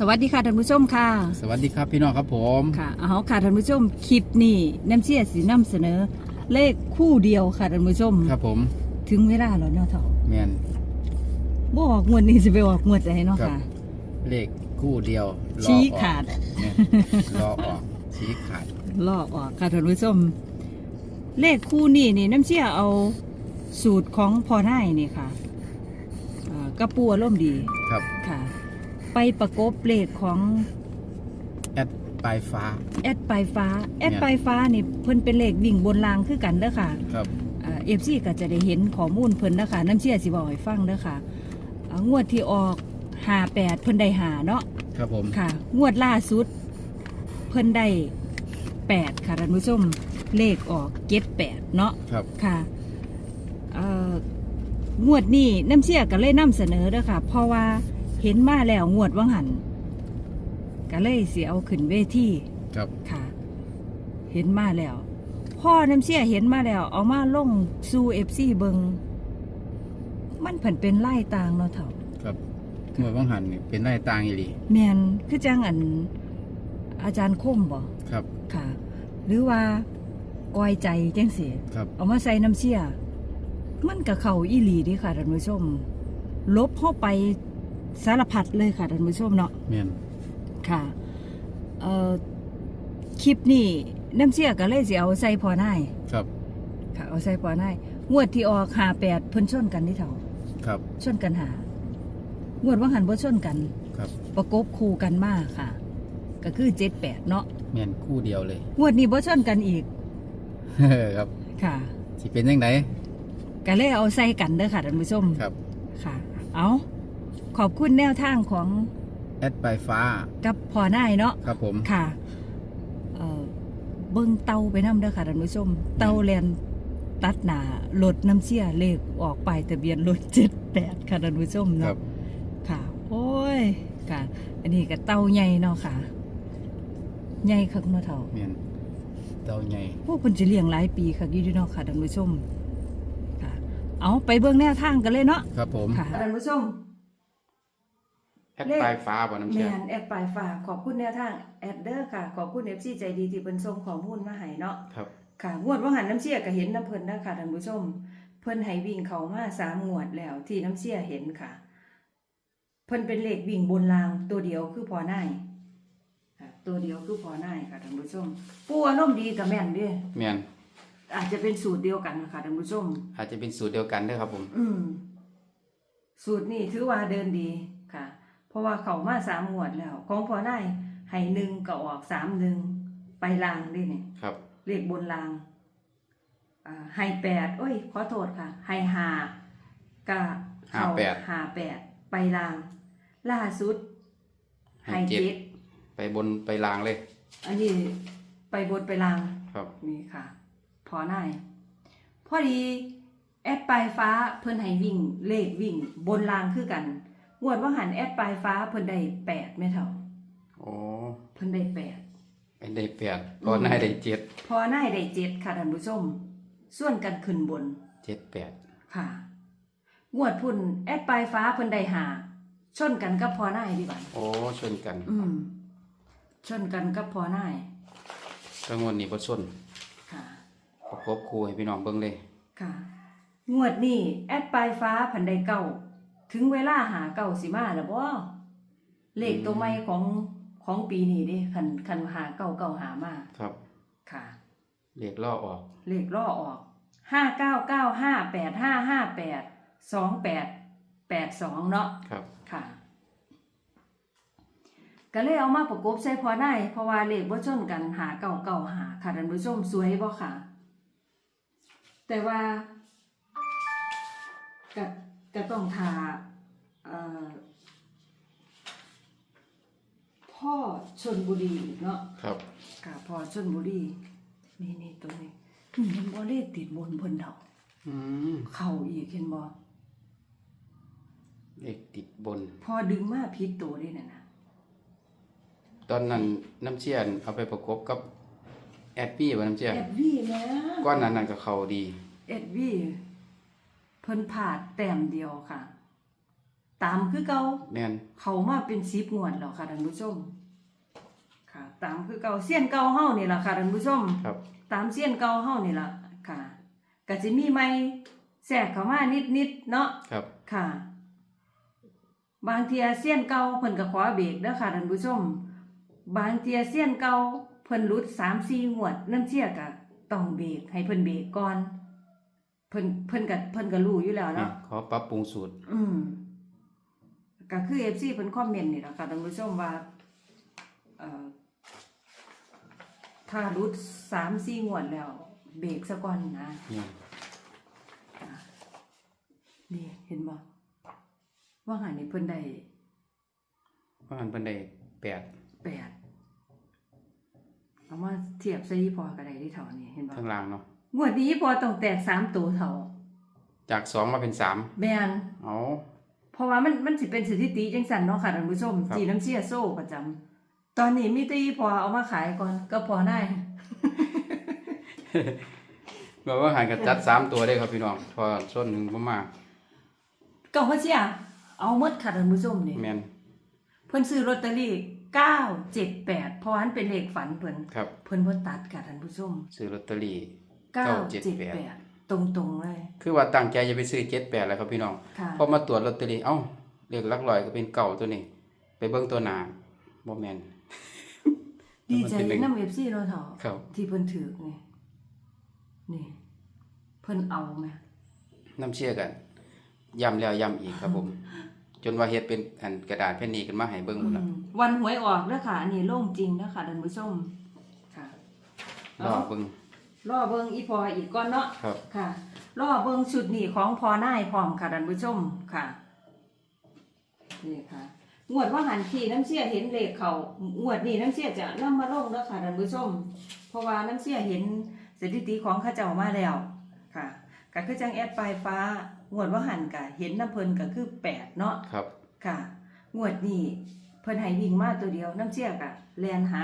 สวัสดีค่ะท่านผู้ชมค่ะ สวัสดีครับพี่น้องครับผมค่ะเอาค่ะท่านผู้ชมคลิปนี้น้ำเชี่ยสีน้ำเสนอ เลขคู่เดียวค่ะท่านผู้ชมครับผม ถึงเวลาแล้วเนาะเถาแมนบออกงวดนี้จะไปออกงวดไหนเนาะครับค่ะ เลขคู่เดียวรอชี้ออกขาดแม่นรอออกชี้ขาดลอกออกค่ะท่านผู้ชม เลขคู่นี้นี่น้ำเชี่ยเอาสูตรของพอได้นี่ค่ะอ่ากระปูอารมณ์ดีครับ ค่ะ ไปประกบเลขของแอดปลายฟ้า แอดปลายฟ้า แอดเนี่ยปลายฟ้านี่เพิ่นเป็นเลขวิ่งบนรางคือกันเด้อค่ะครับเอฟซีก็จะได้เห็นข้อมูลเพิ่นนะคะน้ำเชื่อสิบอกให้ฟังเด้อค่ะอ่างวดที่ออกหาแปดเพิ่นได้หาเนาะครับผมค่ะ งวดล่าสุด เพิ่นได้แปดค่ะท่านผู้ชมเลขออกเก็ดแปดเนาะครับค่ะเอ่องวดนี้น้ำเชื่อก็เลยนำเสนอเด้อค่ะ เพราะว่า เห็นมาแล้วงวดว่างหันก็เลยเสียเอาขึ้นเวทีครับ ค่ะ เห็นมาแล้ว พ่อน้ำเชี่ยเห็นมาแล้ว เอามาลงสู่เอฟซีเบิงมันเพิ่นเป็นไล่ตางเนาะเถ่าครับเมื่อวังหันนี่เป็นได้ตางอีหลีแมนคือจังอัน อาจารย์คมบ่ครับ ค่ะ หรือว่าออยใจจังสิครับ เอามาใส่น้ำเชี่ยมันกับเขาอีหลีเดีค่ะท่านผู้ชม ลบเข้าไป สารพัดเลยค่ะท่านผู้ชมเนาะแมนค่ะเอ่อคลิปนี้น้ำเชี่ยก็เลยสิเอาใส่พอนายครับค่ะ เอาใส่พอนายงวดที่ออกหาแปดเพิ่นชนกันที่เถาครับ ชนกันหางวดว่าหันบ่ชนกัน ครับประกบคู่กันมากค่ะ ก็คือเจ็ดแปดเนาะแมนคู่เดียวเลย งวดนี้บ่ชนกันอีกครับค่ะ สิเป็นยังไงก็เลยเอาใส่กันเด้อค่ะท่านผู้ชมครับ ค่ะ เอา ขอบคุณแนวทางของแอดปลายฟ้า กับพอนายเนาะครับผมค่ะเอ่อเบิ่งเตาไปนำเด้อค่ะท่านผู้ชม เตาแลนตัดหน้ารถน้ำเชี่ยเลขออกไปายทะเบียนรถเจ็ดแปดค่ะท่านผู้ชมครัเนาะบค่ะ โอ้ยค่ะ อันนี้ก็เตาใหญ่เนาะค่ะใหญ่คักเนาะเฒ่าแมนเตาใหญ่พวกเพิ่นจะเลี้ยงหลายปีคักอยู่เดีเนาะค่ะท่านผู้ชมค่ะ เอาไปเบิ่งแนวทางกันเลยเนาะครับผม ค่ะท่านผู้ชม แอดปลายฟ้าบ่น้ำแมเชื่อนแอดปลายฝากขอบคุณแนวทางแอดเดอร์ค่ะ ขอบคุณเอฟซีใจดีที่เพิ่นส่งข้อมูลมาให้เนาะครับค่ะงวดว่าหันน้ำเชี่ยก็เห็นน้ำเพิ่นนะค่ะท่านผู้ชม เพิ่นให้วิ่งเขามาสามงวดแล้วที่น้ำเชี่ยเห็นค่ะ เพิ่นเป็นเลขวิ่งบนรางตัวเดียวคือพอนายค่ะตัวเดียวคือพอนายค่ะท่านผู้ชมปูอารมณ์ดีกับแม่นเด้แมนอาจจะเป็นสูตรเดียวกันค่ะท่านผู้ชม อาจจะเป็นสูตรเดียวกันเด้วยครับผม อืมสูตรนี่ถือว่าเดินดีค่ะเพ ราะว่าเขามาสามงวดแล้ว ของพอนายให้หนึ่งก็ออกสามหนึ่งไปลางดิเนี่ยครับ เลขบนลางอ่าให้แปดโอ้ย ขอโทษค่ะให้หาก็เขห้าแปดหาแปดไปลาง ล่าสุดให้เจ็ดไปบนไปลางเลย อันนี้ไปบนไปลางครับนี่ค่ะ พอนายพอดี แอดปลายฟ้าเพิ่นให้วิ่งเลขวิ่งบนรางคือกันง วดว่าหันแอดปลายฟ้าเพิ่นได้แปดไม่เท่าโอ้เพิ่นได้แปดไอ้ได้แปดก็นายได้เจ็ดพอนายได้เจ็ดค่ะท่านผู้ชม ส่วนกันขึ้นบนเจ็ดแปดค่ะ งวดพุ่นแอดปลายฟ้าเพิ่นได้หาชนกันกับพอนายดีกว่าโอ้ชนกัน อืมชนกันกับพอนายกระงวดนี้บ่ชนค่ะประกบคู่ให้พี่น้องเบิ่งเลยค่ะ งวดนี้แอดปลายฟ้าพันใดเก่า ถึงเวลาหาเก่าสิมาแล้วบ่เลขตัวใหม่ของของปีนี้เด้คันคันหาเก่าเก่าหามาครับ ค่ะ เลขล่อออก เลขล่อออกห้าเก้าเก้าห้าแปดห้าห้าแปดสองแปดแปดสองเนาะครับค่ะ ก็เลยเอามาประกบใส่พอได้ เพราะว่าเลขบ่ชนกันหาเก่าเก่าหาค่ะท่านผู้ชมสวยบ่ค่ะ แต่ว่าก็ ก็ต้องทาเอ่อพ่อชนบุรีอีกเนาะครับค่ะพ่อชนบุรีนี่นี่ตรงนี้นี่เห็นบ่เลขติดบนเพิ่นเดาอืมเข้าอีกเห็นบ่เลขติดบน พอดึงมาผิดตัวนี่น่ะนะตอนนั้นน้ำเชี่ยนเอาไปประกบกับแอดปี้ว่าน้ำเชี่ยนเอ็ดวีนะก้อนนั้นนั่นก็เข้าดีเอ็ดวี เพิ่นผาดแต้มเดียวค่ะ ตามคือเก่าแม่นเขามาเป็นสิบงวดแล้วค่ะท่านผู้ชม ค่ะ ตามคือเก่าเสี้ยนเก่าเฮานี่ล่ะค่ะท่านผู้ชม ครับ ตามเสี้ยนเก่าเฮานี่ล่ะค่ะก็สิมีใหม่แทรกเข้ามานิดๆเนาะ ครับ ค่ะ บางเทียเสี้ยนเก่าเพิ่นก็ขอเบรกเด้อค่ะท่านผู้ชม บางเทียเสี้ยนเก่าเพิ่นหลุด3-4งวดน้ำเชี่ยก็ต้องเบรกให้เพิ่นเบรกก่อนเพิ่นเพิ่นก็เพิ่นก็รู้อยู่แล้วนี่เนาะขอปรับปรุงสูตร อืมก็คือ FC เพิ่นคอมเมนต์นี่แหละค่ะท่านผู้ชมว่าเอ่อถ้ารุด3-4งวดแล้ว เบรกซะก่อนนะนี่นี่เห็นบ่ว่าหันนี่เพิ่นได้ว่าหันเพิ่นได้แปดแปดเอามาเทียบใส่ยี่พอก็ได้ที่เท่านี้เห็นบ่ข้างล่างเนาะ งวดนี้ยี่พอต้องแตกสามตัวเท่าจากสองมาเป็นสามแม่นเอาเพราะว่ามันมันสิเป็นสถิติจังซั่นเนาะค่ะท่านผู้ชมครับ จีน้ำเชี่ยโซ่ประจำตอนนี้มีแต่ยี่พอเอามาขายก่อนก็พอได้ แบบว่าหันกับจัดสามตัวได้ครับพี่น้องพอส้นหนึ่งบ่มาก็ว่าเชี่ยเอาหมดค่ะท่านผู้ชมนี่แม่นเพิ่นซื้อลอตเตอรี่เก้าเจ็ดแปดเพราะว่ามันเป็นเลขฝันเพิ่นครับ เพิ่นบ่ตัดค่ะท่านผู้ชม ซื้อลอตเตอรี่ เก้าเจ็ด978แปดตรงๆเลย คือว่าตั้งใจจะไปซื้อเจ็ดแปดแล้วครับพี่น้องค่ะพอมาตรวจลอตเตอรี่เอ้าเลขหลักร้อยก็เป็นเก่าตัวนี้ ไปเบิ่งตัวหน้าบ่แม่นดีใจมันเป็นหนึ่งน้ำเอฟซีเราเถอะครับที่เพิ่นถือนี่นี่ เพิ่นเอาไหมน้ำเชื่อกันย้ำแล้วย้ำอีกครับผม จนว่าเฮ็ดเป็นอันกระดาษแผ่นนี้ขึ้นมาให้เบิ่งหมดแล้วอืมวันหวยออกแล้วค่ะอันนี้โล่งจริงนะคะท่านผู้ชมค่ะรอเบิ่ง รอเบิ่งอีพออีกก่อนเนาะครับ ค่ะรอเบิ่งชุดนี้ของพอนายพร้อมค่ะท่านผู้ชมค่ะนี่ค่ะ งวดว่าหันที่น้ำเชี่ยเห็นเลขเขางวดนี้น้ำเชี่ยจะนำมาลงแล้วค่ะท่านผู้ชม เพราะว่าน้ำเชี่ยเห็นสถิติของเข้าเจ้ามาแล้วค่ะก็คือจังแอดปลายฟ้างวดว่าหันกะเห็นน้ำเพิ่นก็คือแปดเนาะครับ ค่ะงวดนี้เพิ่นให้วิ่งมาตัวเดียวน้ำเชี่ยกะแลนหา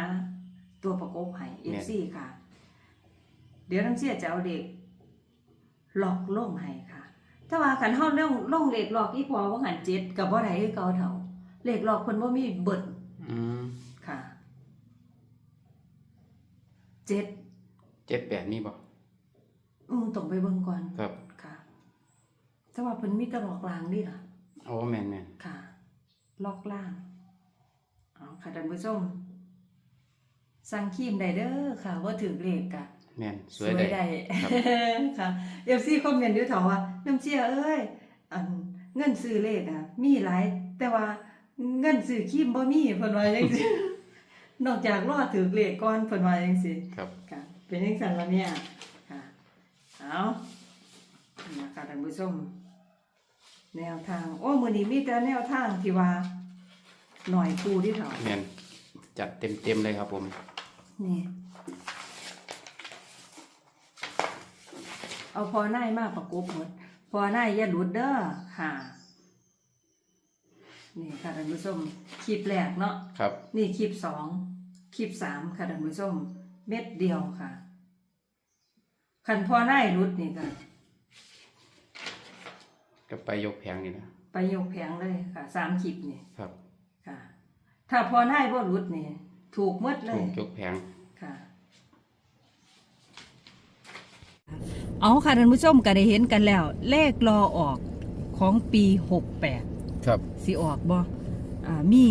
ตัวประกบให้เอฟซีค่ะเดี๋ยวน้ำเชี่ยจะเอาเด็กหลอกล่งให้ค่ะ ถ้าว่าขันเฮาเรื่องล่งเหล็กหลอกอีพอว่าหันเจ็ดกับบ่ได้คือเก่าเท่าเหล็กหลอกเพิ่นบ่มีเบิดอืมค่ะเจ็ดเจ็ดแปดมีบ่อืมต้องไปเบิ่งก่อนครับค่ะแต่ว่าเพิ่นมีแต่หลอกลางนี่ล่ะโอ้แม่นแม่นค่ะ ลอกล่างเอาค่ะท่านผู้ชมสั่งครีมได้เด้อค่ะว่าถือเลขกะ แม่นสวยได้ได้ ครับ ค่ะเอฟซีคอมเมนต์อยู่เถาว่าน้ำเชี่ยเอ้ยอันเงินซื้อเลขอะ มีหลาย แต่ว่าเงินซื้อครีมบ่มีเพิ่นว่าจังซี่นอกจากรอถือเลขก่อนเพิ่นว่าจังซี่ครับค่ะเป็นจังซั่นล่ะเนี่ยค่ะเอานี่นะคะท่านผู้ชมแนวทาง โอ้มื้อนี้มีแต่แนวทางที่ว่าหน่อยครูที่เถาแม่นจัดเต็มๆเลยครับผมนี่ เอาพอหน้ายมากประกบหมดพอหน้ายอย่าหลุดเด้อค่ะนี่ค่ะท่านผู้ชมคลิปแรกเนาะครับ นี่คลิปสองคลิปสามค่ะท่านผู้ชมเม็ดเดียวค่ะขันพอหน้ายหลุดนี่ก็ก็ไปยกแผงนี่นะไปยกแผงเลยค่ะสามคลิปนี่ครับ ค่ะ ถ้าพอหน้ายบ่หลุดนี่ถูกหมดเลถูยกยกแผง ค่ะ เอาค่ะท่านผู้ชมก็ได้เห็นกันแล้ว เลขรอออกของปี68ครับ สิออกบ่อ่ามี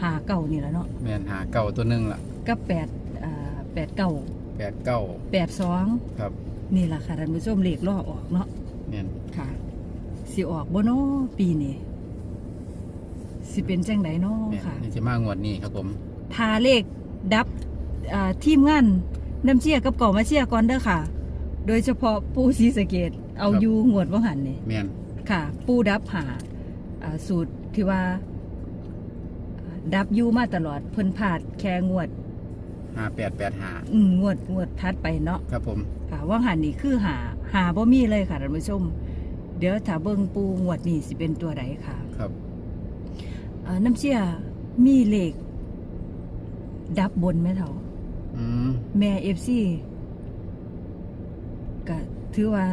หาเก่านี่แหละเนาะแม่นหาเก่าตัวหนึงล่ะกับแปดอ่าแปดเก่าแปดเก้าแปดสองครับนี่แหละค่ะท่านผู้ชมเลขรอออกเนาะแม่นค่ะ สิออกบ่เนาะปีนี้สิเป็นจังไดเนาะแม่นค่ะ นี่จะมางวดนี้ครับผม ทาเลขดับอ่าทีมงาน น้ำเชียกับเก่ามาเชียก่อนเด้อค่ะ โดยเฉพาะปูศรีสะเกดเอาอยู่งวดว่าหันนี่แม่นค่ะ ปูดับหาอ่าสูตรที่ว่าอ่า ดับอยู่มาตลอดเพิ่นพลาดแค่งวดห้าแปดแปดหาอืมงวดงวดทัดไปเนาะ ครับผม ค่ะว่าหันนี่คือหาหาบ่มีเลยค่ะท่านผู้ชม เดี๋ยวถ้าเบิ่งปูงวดนี้สิเป็นตัวใดค่ะครับ อ่าน้ำเชียมีเลข ดับบนไหมเถาอืม แม่เอฟซีก็ถือว่า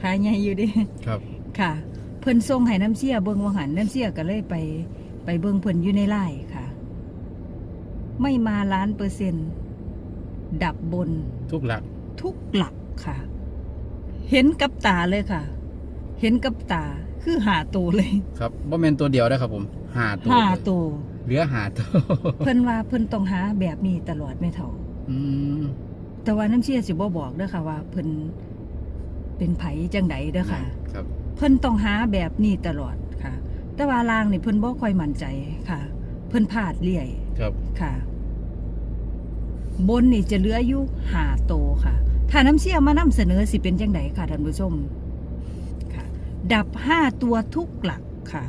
ขายใหญ่อยู่เดิครับ ค่ะ เพิ่นส่งให้น้ำเสียเบิ่งว่าหันน้ำเสียก็เลยไป ไปเบิ่งเพิ่นอยู่ในไลน์ค่ะ ไม่มาล้านเปอร์เซ็นต์ ดับบนทุกหลัก ทุกหลักค่ะ เห็นกับตาเลยค่ะ เห็นกับตาคือหาตัวเลย ครับบ่แม่นตัวเดียวนะครับผมหาตัวหาตัว เหลือหาตัวเพิ่นว่าเพิ่นต้องหาแบบนี้ตลอดไม่เท่าอืมแต่ว่าน้ำเชี่ยสิบ่บอกเด้อค่ะว่าเพิ่นเป็นไผจังไดเด้อค่ะ ครับ เพิ่นต้องหาแบบนี้ตลอดค่ะ แต่ว่าลางนี่เพิ่นบ่ค่อยมั่นใจค่ะ เพิ่นพลาดเรื่อยครับ ค่ะ บนนี่จะเหลืออยู่หาโตวค่ะ ถ้าน้ำเชี่ยมานำเสนอสิเป็นจังไดค่ะท่านผู้ชมค่ะ ดับห้าตัวทุกหลักค่ะ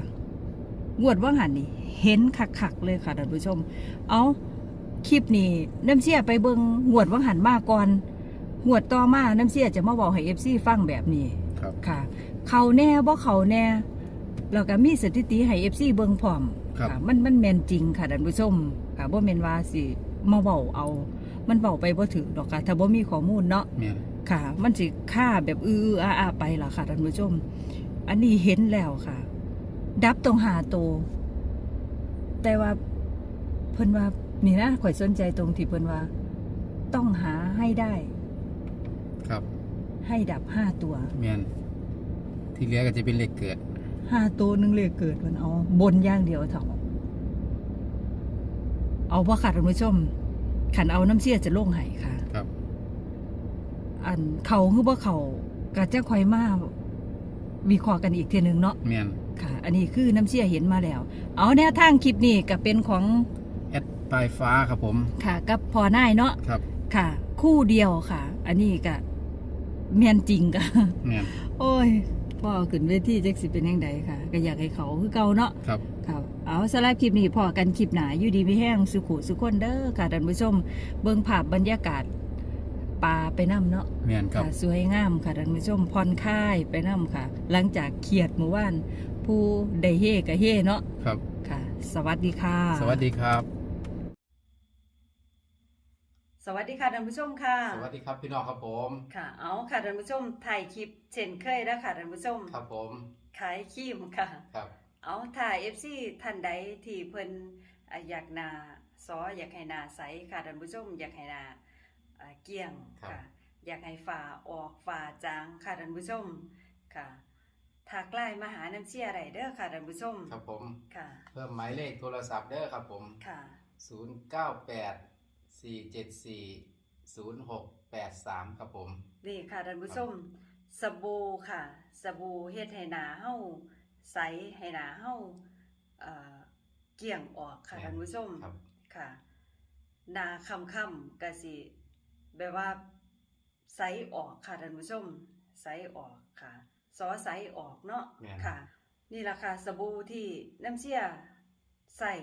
งวดว่าหันนี่ เห็นคักๆเลยค่ะท่านผู้ชม เอาคลิปนี้น้ำเชี่ยไปเบิงงวดว่าหันมาก่อนงวดต่อมาน้ำเชี่ยจะมาบอกให้ FC ฟังแบบนี้ครับค่ะ เขาแน่บ่เขาแน่แล้วก็มีสถิติให้ FC เบิ่งพร้อมครับค่ะมันมันแม่นจริงค่ะท่านผู้ชมค่ะบ่แม่นว่าสิมาเว้าเอา มันเว้าไปบ่ถึงดอกค่ะถ้าบ่มีข้อมูลเนาะแม่นค่ะ มันสิค่าแบบอื้อๆอาๆไปล่ะค่ะท่านผู้ชม อันนี้เห็นแล้วค่ะ ดับตรงหาโตว แต่ว่าเพิ่นว่านี่นะข่อยสนใจตรงที่เพิ่นว่า ต้องหาให้ได้ ครับให้ดับห้าตัวแม่นที่เหลือก็จะเป็นเลขเกิดห้าตัวหนึงเลยเกิดมันเอาบนอย่างเดียวเถอะเอาว่าค่ะท่านผู้ชมขันเอาน้ำเสียจะลงให้ค่ะ ครับ อันเขาคือว่าเขากะจะคอยมา วิเคราะห์กันอีกทีหนึ่งเนาะแม่นค่ะ อันนี้คือน้ำเสียเห็นมาแล้ว เอาแนวทางคลิปนี้ก็เป็นของแอดปลายฟ้าครับผมค่ะ กับพอนายเนาะครับ ค่ะ คู่เดียวค่ะ อันนี้ก็แม่นจริงกะแม่นโอ้ยพ่อขึ้นเวทีจักสิเป็นยังไงค่ะ ก็อยากให้เขาคือเก่าเนาะครับครับเอาสำหรับคลิปนี้พอกันคลิปหนาอยู่ดีไม่แห้งสุขุสุขคนเด้อค่ะท่านผู้ชม เบิ่งภาพบรรยากาศ ป่าไปน้ำเนาะแม่นครับ ค่ะสวยงามค่ะท่านผู้ชมผ่อนคลายไปน้ำค่ะ หลังจากเครียดเมื่อวานผู้ได้เฮก็เฮเนาะครับ ค่ะ สวัสดีค่ะ สวัสดีครับ สวัสดีค่ะท่านผู้ชมค่ะ สวัสดีครับพี่น้องครับผม ค่ะ เอาค่ะท่านผู้ชมถ่ายคลิปเช่นเคยแล้วค่ะท่านผู้ชมครับผม ขายครีมค่ะ ครับ เอาถ่าย FC ท่านใดที่เพิ่นอะอยากหนาซออยากให้หนาใสค่ะท่านผู้ชมอยากให้หนา อ่าเกลี้ยงค่ะ อยากให้ฝ่าออกฝ่าจางค่ะท่านผู้ชมค่ะถ้ากล้มาหาน้ำเชี่ยไรเด้อค่ะท่านผู้ชมครับผม ค่ะเพิ่มหมายเลขโทรศัพท์เด้อครับผม ค่ะ 098 474 0683 ครับผม นี่ค่ะท่านผู้ชมสบู่ค่ะสบู่เฮ็ดให้หนาเฮาใสให้หนาเฮาเอ่อเกลี้ยงออกค่ะแม่น ท่านผู้ชมครับ ค่ะหนาค่ำๆก็สิ แบบว่าใสออกค่ะท่านผู้ชมใสออกค่ะซอใสออกเนาะแม่น ค่ะ นี่ราคาสบู่ที่น้ำเชี่ยใส่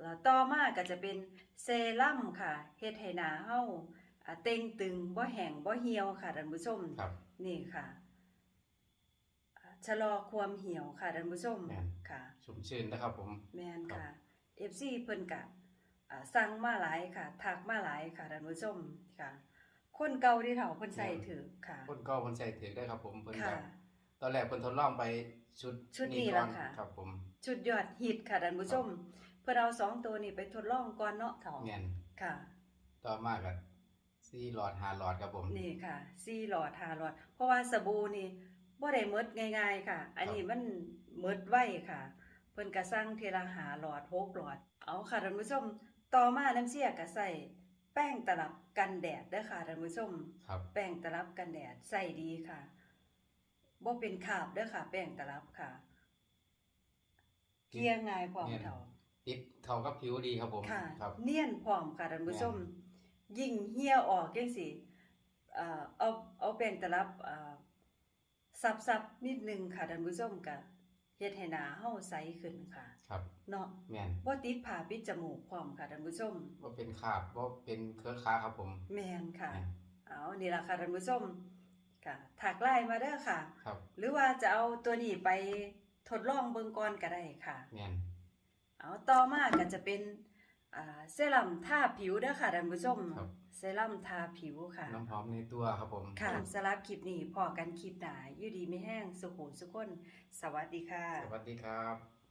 แล้วต่อมาก็จะเป็นเซรั่มค่ะเฮ็ดให้หนาเฮาอ่าเต่งตึงบ่แห้งบ่เหี่ยวค่ะท่านผู้ชม ครับ นี่ค่ะอ่าชะลอความเหี่ยวค่ะท่านผู้ชมแม่น ค่ะชุ่มชื่นนะครับผม แม่นครับค่ะ FC เพิ่นกะอ่า สั่งมาหลายค่ะทักมาหลายค่ะท่านผู้ชมค่ะ คนเก่าที่เฒ่าเพิ่นใส่ถือค่ะ คนก็คนใส่ถือได้ครับ ผมเพิ่นค่ะก็ตอนแรกเพิ่นทดลองไปชุดชุดนี้ก่อนล่ะค่ะ ครับ ผมชุดยอดฮิตค่ะท่านผู้ชม เพิ่นเอาสองตัวนี้ไปทดลองก่อนเนาะเฒ่าแม่นค่ะ ต่อมาก็4หลอด5หลอดครับผม นี่ค่ะสี่หลอดห้าหลอด เพราะว่าสบู่นี่บ่ได้หมดง่ายๆค่ะ อันนี้มันหมดไวค่ะ เพิ่นก็สั่งเทละหาหลอดหกหลอด เอาค่ะท่านผู้ชม ต่อมาน้ำเชี่ยก็ใส่แป้งตลับกันแดดเด้อค่ะท่านผู้ชม ครับ แป้งตลับกันแดดใส่ดีค่ะบ่เป็นคราบเด้อค่ะ แป้งตลับค่ะ เกลี่ยง่ายพร้อมเท่าติดเข้ากับผิวดีครับผมค่ะ ครับ เนียนพร้อมค่ะท่านผู้ชมแม่ยิ่งเหี่ยออกจังสิเอ่อเอาเอาแป้งตลับเอ่อซับๆนิดนึงค่ะท่านผู้ชมก็เฮ็ดให้หน้าเฮาใสขึ้นค่ะครับ เนาะแม่นบ่ติดผ้าปิดจมูกพร้อมค่ะท่านผู้ชมว่าเป็นคราบว่าเป็นเครือค้าครับผม แม่นค่ะแม่นเอานี่ล่ะค่ะท่านผู้ชมค่ะถักไลน์มาเด้อค่ะ ครับ หรือว่าจะเอาตัวนี้ไปทดลองเบิ่งก่อนก็ได้ค่ะแม่นเอาต่อมาก็จะเป็นอ่าเซรั่มทาผิวเด้อค่ะท่านผู้ชมครับเซรั่มทาผิวค่ะ น้ำหอมในตัวครับผม ค่ะสำหรับคลิปนี้พอกันคลิปหน้าอยู่ดีไม่แห้งสุขุมสุขคน สวัสดีค่ะ สวัสดีครับ